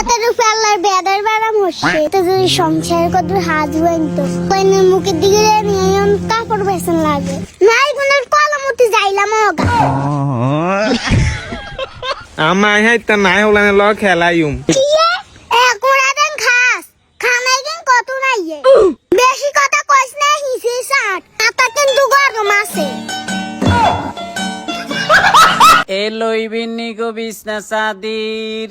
এত রূপাল্লার বেদার বারাম হচ্ছে তো যদি সংসার কত হাত হইন তো কইনের মুখের দিকে নিয়ে এমন কাপড় বেসন লাগে। নাই গুণের কলমতি যাইলাম ওগা আমার হাইতা নাই হলানে ল খেলাইম। বেশি কথা কইস না হিসে সাট আতা কিন্তু গরম আছে। এ লইবেন নিগো বিছনা সাদির।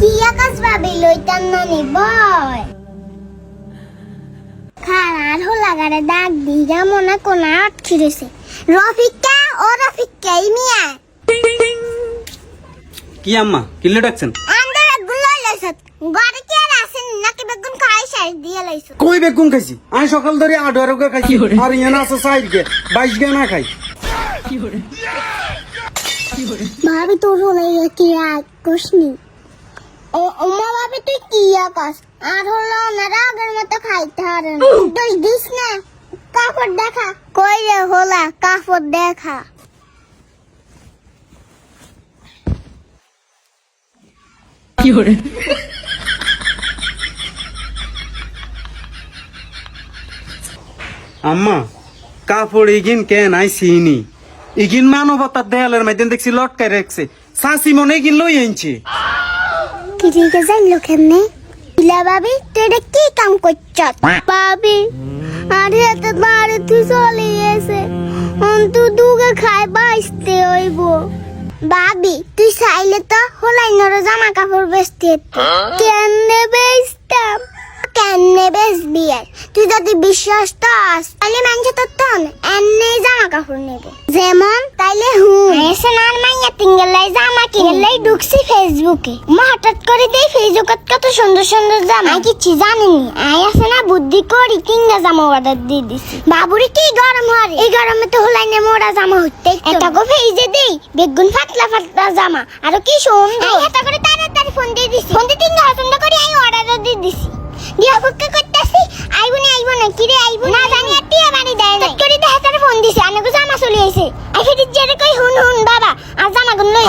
কি আকাশ ভাবি লইতাম না নি বয় খারার হোলাগারে দাগ দিগা মনে কোন আটকি রয়েছে রফিকা ও রফিকা মিয়া। কি আম্মা কিল্লে ডাকছেন? আন্দারগুলো লাইছত গড়ে কি আর আসেন নাকি বেগুন খাই শেষ দিয়ে লাইছত কই বেগুন খাইছি? আমি সকাল ধরে আঠারো গে খাইছি। আর ইয়ান আছে সাইড গে বাইশ গে না খাই। ভাবি তোর হলে কি আর কসনি ও ওমা ভাবি তুই কি আকাশ আর হলো ওনারা আগের মতো খাইতে হারে না। দোষ দিস না? কাপড় দেখা। কই রে হোলা কাপড় দেখা। আম্মা কাপড় ইগিন কেন আই সিনি ইগিন মানবতার দেয়ালের মাইদেন দেখছি লটকাই রাখছে। সাসি মনে ইগিন লই আনছে কি ঠিক আছে লোকেনে ইলা ভাবি তুই এটা কি কাম করছ ভাবি আরে এত বাড়ি তুই চলে গেছে। অন্তু দুগে খাই বাঁচতে হইব। ভাবি তুই চাইলে তো হলাই নর জামা কাপড় বেচতে কেনে বেচতাম? কেনে বেচবি আর? তুই যদি বিশ্বাস তো তাহলে মানুষ তো তন এনে জামা কাপড় নেব। যেমন তাইলে হুম। এসে আর মাইয়া তিঙ্গেলাই জামা কিনলাই ঢুকছি ফেসবুকে মা হঠাৎ করে দেই কত সুন্দর সুন্দর আমি কিছু জানিনি। আই আছে না বুদ্ধি করি জামা অর্ডার দিয়ে দিছি। বাবুরে কি গরম হয়? এই গরমে তো হলাই নে জামা এটা গো ফেইজে দেই, বেগুন ফাটলা ফাটলা জামা। আর কি সুন্দর। আই হাতা করে তাড়াতাড়ি ফোন দিয়ে দিছি। ফোন দিয়ে আই অর্ডার দিয়ে দিছি। করতেছি, আইবো না আইবো না। কিরে আইবো না? জানি, আর টিয়া দেয় না করে দেখা ফোন দিছে। আনগো জামা চলে আইছে। আই জেরে কই, হুন হুন, বাবা।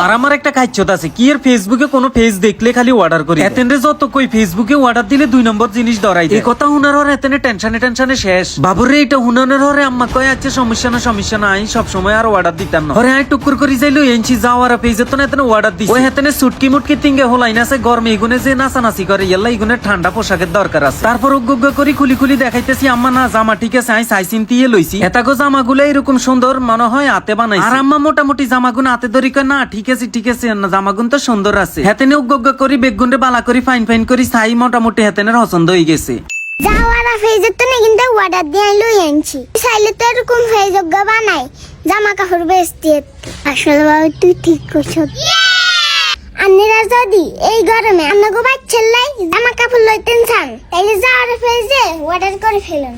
আর আমার একটা আছে কি এর ফেসবুকে কোনো পেজ দেখলে খালি অর্ডার করি? এতেন্ডে যত কই ফেসবুকে অর্ডার দিলে দুই নম্বর জিনিস ধরাই দেয়। এই কথা হুনার হরে এতেনে টেনশনে টেনশনে শেষ। বাবুরে এটা হুনানের হরে আম্মা কয় আছে সমস্যা না সমস্যা না আই সব সময় আর অর্ডার দিতাম না। হরে আই টুকুর করি যাইলো এনছি যাওয়ার পেজে তো না এতেনে অর্ডার দিছি। ওই হেতেনে সুটকি মুটকি তিঙ্গে গরমে এগুনে যে নাচানাচি করে ইয়াল্লা এগুনে ঠান্ডা পোশাকের দরকার আছে। তারপর উগ্গ করি খুলি খুলি দেখাইতেছি আম্মা না জামা ঠিক আছে আই সাই চিন্তিয়ে লইছি। এতাগো জামাগুলো এরকম সুন্দর মনে হয় হাতে বানাইছি। আর আম্মা মোটামুটি জামাগুন হাতে ধরি না ঠিক আছে ঠিক আছে না জামাগুন তো সুন্দর আছে। হেতেনে উগ্গ করি বেগুনরে বালা করি ফাইন ফাইন করি সাই মোটামুটি হেতেনের পছন্দ হয়ে গেছে। যাওয়ারা ফেজের তো না কিন্তু অর্ডার দিয়ে লই আনছি। চাইলে তো এরকম ফেজজ্ঞ বানাই জামা কাপড় বেচতে আসলে বাবা তুই ঠিক করছ। আন্নিরা যদি এই গরমে আন্নাগো বাচ্চার লাই জামা কাপড় লইতেন চান তাইলে যাওয়ার ফেজে অর্ডার করে ফেলুন।